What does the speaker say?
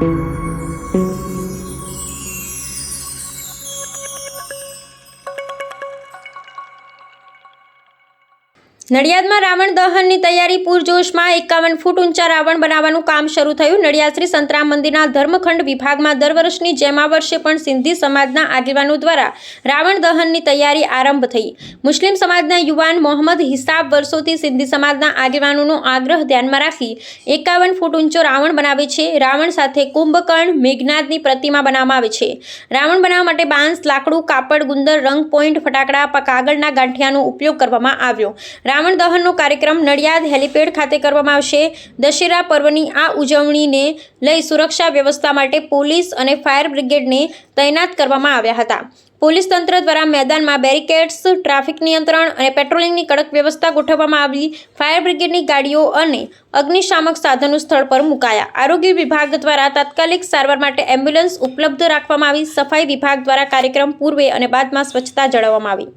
thank you નડિયાદમાં Ravan દહનની તૈયારી પૂરજોશમાં એકાવન ફૂટ ઊંચા રાવણ બનાવવાનું કામ શરૂ થયું. નડિયાદ શ્રી સંતરામ મંદિરના ધર્મખંડ વિભાગમાં દર વર્ષની જેમ આ વર્ષે પણ સિંધી સમાજના આગેવાનો દ્વારા રાવણ દહનની તૈયારી આરંભ થઈ. મુસ્લિમ સમાજના યુવાન મોહમ્મદ હિસાબ વર્ષોથી સિંધી સમાજના આગેવાનોનો આગ્રહ ધ્યાનમાં રાખી એકાવન ફૂટ ઊંચો રાવણ બનાવે છે. રાવણ સાથે કુંભકર્ણ મેઘનાથની પ્રતિમા બનાવવામાં આવે છે. રાવણ બનાવવા માટે બાંસ, લાકડું, કાપડ, ગુંદર રંગ પોઈન્ટ ફટાકડા, કાગળના ગાંઠિયાનો ઉપયોગ કરવામાં આવ્યો. રાવણ દહનનો કાર્યક્રમ નડિયાદ હેલિપેડ ખાતે કરવામાં આવશે. દશેરા પર્વની આ ઉજવણીને લઈ સુરક્ષા વ્યવસ્થા માટે પોલીસ અને ફાયર બ્રિગેડને તૈનાત કરવામાં આવ્યા હતા. પોલીસ તંત્ર દ્વારા મેદાનમાં બેરિકેડ્સ, ટ્રાફિક નિયંત્રણ અને પેટ્રોલિંગની કડક વ્યવસ્થા ગોઠવવામાં આવી. ફાયર બ્રિગેડની ગાડીઓ અને અગ્નિશામક સાધનો સ્થળ પર મુકાયા. આરોગ્ય વિભાગ દ્વારા તાત્કાલિક સારવાર માટે એમ્બ્યુલન્સ ઉપલબ્ધ રાખવામાં આવી. સફાઈ વિભાગ દ્વારા કાર્યક્રમ પૂર્વે અને બાદમાં સ્વચ્છતા જાળવવામાં આવી.